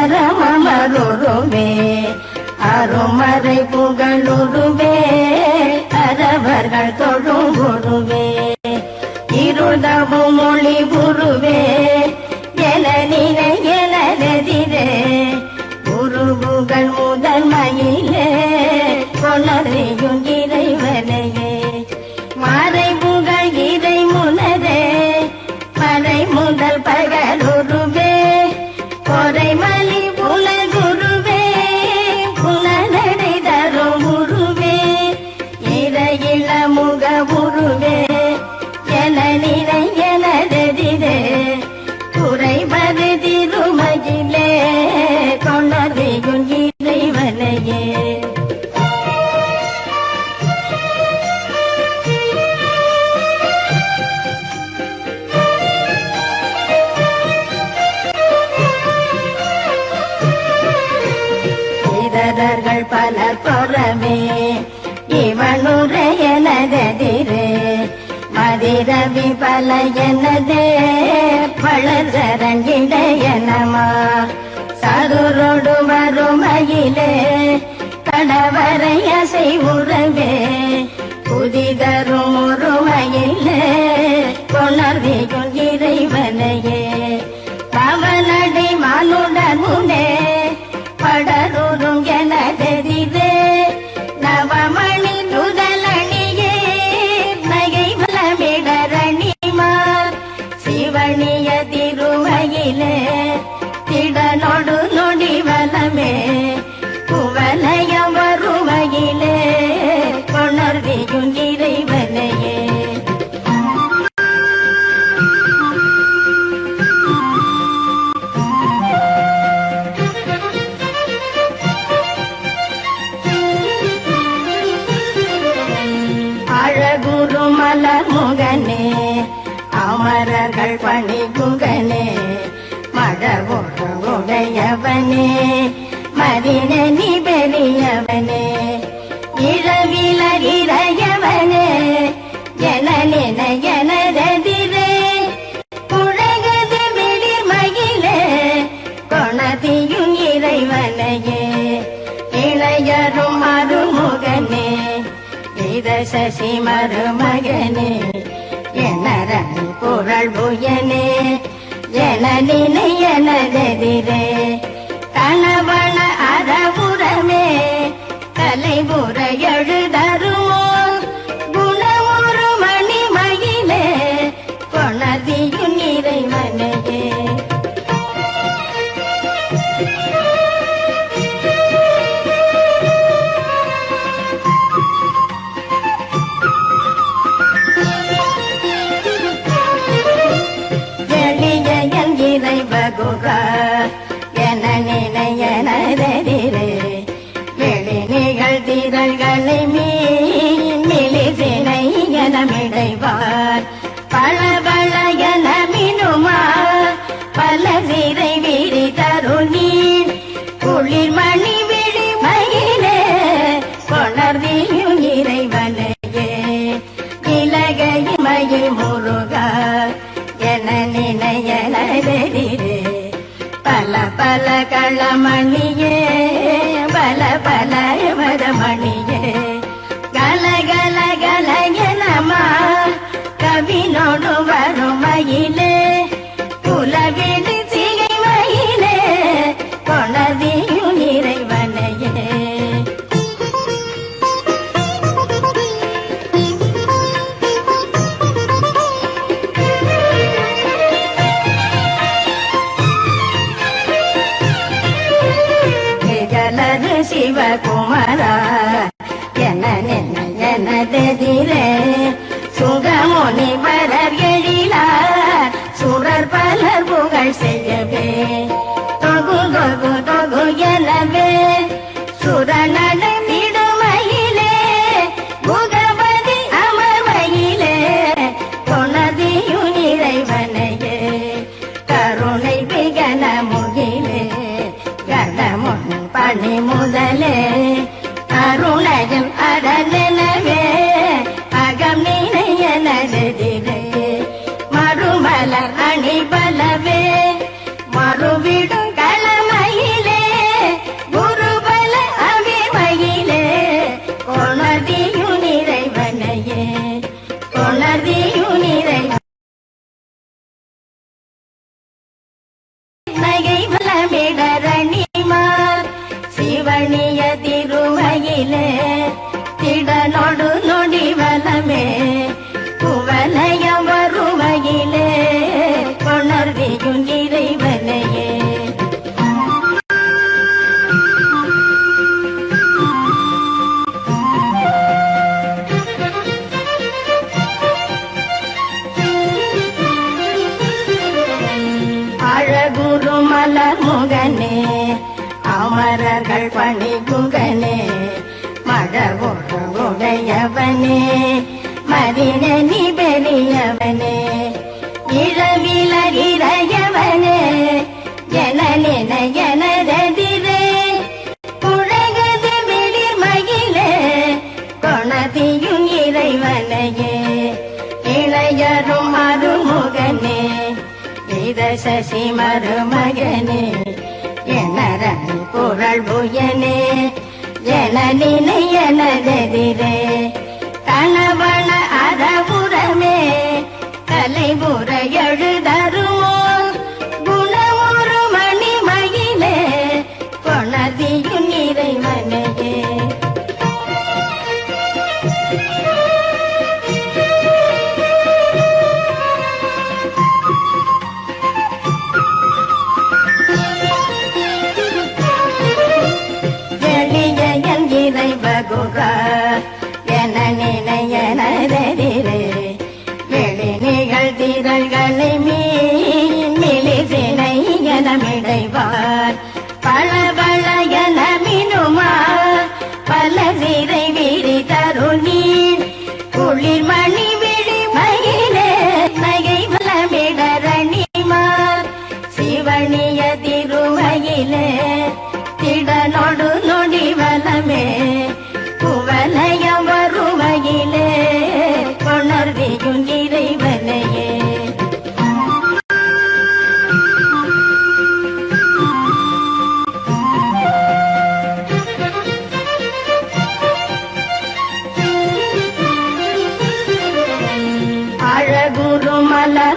பரமமருமே அருமறை புகழுருவே அரவர்கள் தொழும் குருவே இருளவும் ஒளிவு சிவனுடையனதிரு மதிரவி பல எனதே பழசரன் இடையனமா சதுரோடு மறுமையிலே கடவரைய செய்வுறவே புதிதரும் ஒருமையிலே கொணர்வியும் இறைவனைய. அமரர்கள் பணி குகனே மடவோடு உடையவனே மதினி பெரியவனே இழவிலர் இறையவனே என எனதெதிரே உலகது வெளிர் மகிழே கொணதியும் இறைவனையே இளையரும் மருமுகனே இத சசி மருமகனே எனரன் புகழ் புயனே ஜனனினை எனதெதிரே கணவன அறபுறமே தலைபுற எழுதரு களமணியே பல பல மதமணியே கல கல கல எனமா கவினோடு வரும் மயிலே அமரர்கள் பணி குகனே மடவொரு உடையவனே மதினி பெரியவனே இளவிலர் இளையவனே என எனதெதிரே உலகது வெளிர் மகிழே கொணதியும் இறைவனையே இளையரும் மருமுகனே இத சசி மருமகனே எனரன் புகழ் புயனே ஜனனினை எனதெதிரே கணவன அதபுரமே தலைபுற எழு conquer.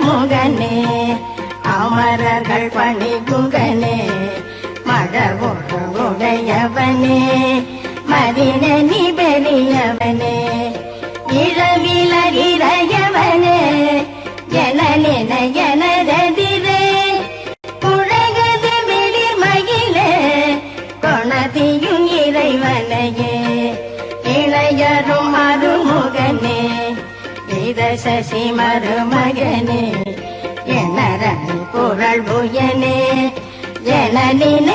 முகனே அமரர்கள் பணி குகனே மடவுடையவனே மதினி பெரியவனே இளவிலர் இறையவனே என எனதெதிரே உலகது வெளிர் மகிழே கொணதியும் இறைவனையே இளையரும் மருமுகனே இத சசி மருமகனே. Kalina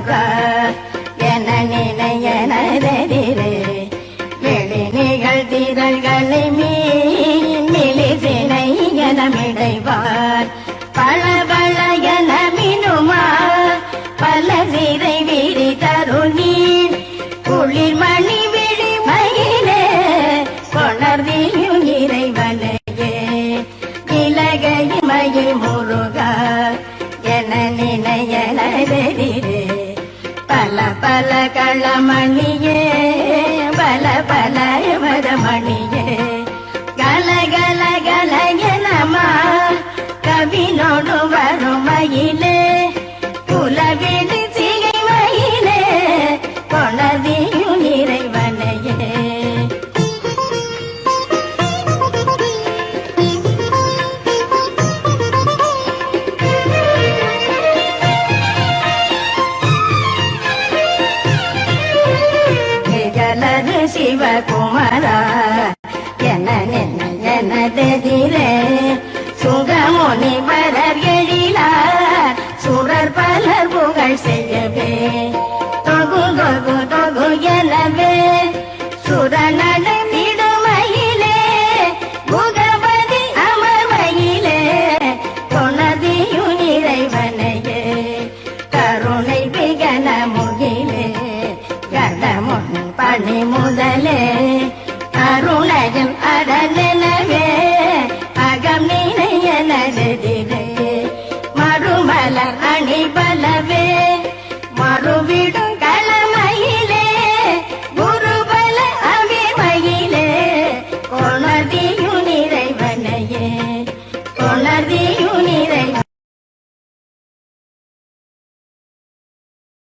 Okay. மணி சிவகுமரா ಕಾಣದೆ